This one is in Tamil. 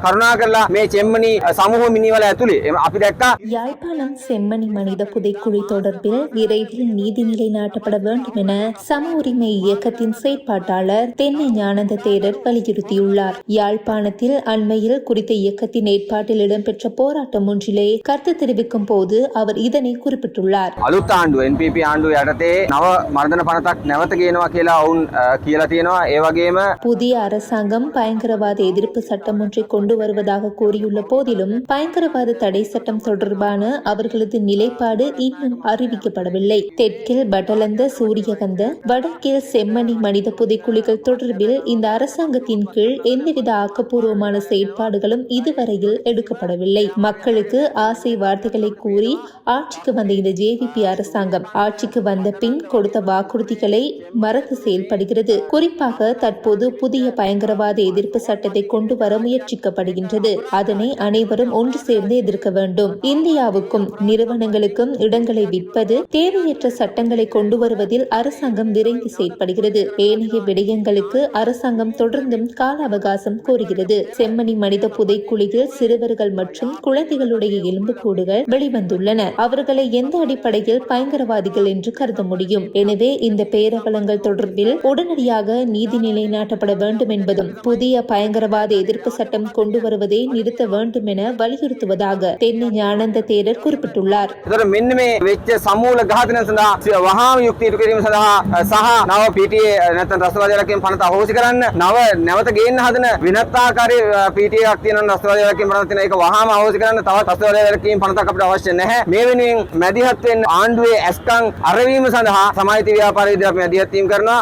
කරුණාකරලා මේ චෙම්මනි සමූහ මිනිවල ඇතුලේ එම අපි දැක්කා யாழ்ப்பாணம் செம்மணி மனித புதைக்குழி தொடர்பில் விரைவில் நீதி நிலைநாட்டப்பட வேண்டும் என சம உரிமை இயக்கத்தின் செயற்பாட்டாளர் தென்னை ஞானந்த தேரர் வலியுறுத்தியுள்ளார் யாழ்ப்பாணத்தில் அண்மையில் குறித்த இயக்கத்தின் ஏற்பாட்டில் இடம்பெற்ற போராட்டம் ஒன்றிலே கருத்து தெரிவிக்கும் போது அவர் இதனை குறிப்பிட்டுள்ளார் අලුත් ආණ්ඩුව NPP ආණ්ඩුව යටතේ නව මර්ධන පනතක් නැවත ගේනවා කියලා ඔවුන් අ, කියලා තියෙනවා ඒ වගේම புதிய அரசாங்கம் பயங்கரவாத எதிர்ப்பு சட்டம் ஒன்றை கொண்டு வருவதாக கூறியுள்ள போதிலும் பயங்கரவாத தடை சட்டம் தொடர்பான அவர்களது நிலைப்பாடு இன்னும் அறிவிக்கப்படவில்லை. தெற்கில் பட்டலந்த சூரியகந்த வடக்கில் செம்மணி மனித புதைக்குழிகள் தொடர்பில் இந்த அரசாங்கத்தின் கீழ் எந்தவித ஆக்கப்பூர்வமான செயற்பாடுகளும் இதுவரையில் எடுக்கப்படவில்லை. மக்களுக்கு ஆசை வார்த்தைகளை கூறி ஆட்சிக்கு வந்த இந்த ஜேவிபி அரசாங்கம் ஆட்சிக்கு வந்த பின் கொடுத்த வாக்குறுதிகளை மறந்து செயல்படுகிறது. குறிப்பாக தற்போது புதிய பயங்கரவாத எதிர்ப்பு சட்டத்தை கொண்டு வர முயற்சிக்கப்படுகின்றது அதனை அனைவரும் ஒன்று சேர்ந்து எதிர்க்க வேண்டும். இந்தியாவுக்கும் நிறுவனங்களுக்கும் இடங்களை விற்பது தேவையற்ற சட்டங்களை கொண்டு வருவதில் அரசாங்கம் விரைந்து செயற்படுகிறது. ஏனைய விடயங்களுக்கு அரசாங்கம் தொடர்ந்தும் கால அவகாசம் கோருகிறது. செம்மணி மனித புதைக்குழியில் சிறுவர்கள் மற்றும் குழந்தைகளுடைய எலும்புக்கூடுகள் வெளிவந்துள்ளன. அவர்களை எந்த அடிப்படையில் பயங்கரவாதிகள் என்று கருத முடியும்? எனவே இந்த பேரவலங்கள் தொடர்பில் உடனடியாக நீதி நிலைநாட்டப்பட வேண்டும் என்பதும் புதிய பயங்கரவாத எதிர்ப்பு சட்டம் கொண்டு வருவதை நிறுத்த வேண்டும் என வலியுறுத்துவதாக தென்னை ஞானந்த தேரர் குறிப்பிட்டுள்ளார் එතකොට මෙන්න මේ වෙච්ච සමූල ඝාතනය සඳහා වහාම යුක්ති ඉටු කිරීම සඳහා අ, සහ නව PTA නැත්නම් රසවාදයලකින් පනත අහෝසි කරන්න නව නැවත ගේන්න හදන විනත්තාකාරී PTA එකක් තියෙනවා රසවාදයලකින් පනත තියෙන ඒක වහාම අහෝසි කරන්න තවත් රසවාදයලකින් පනතක් අපිට අවශ්‍ය නැහැ මේ වෙනුවෙන් මැදිහත් වෙන්න ආණ්ඩුවේ ඇස්කම් අරවීම සඳහා සමාජිත ව්‍යාපාර විදිහට අපි මැදිහත් වීම කරනවා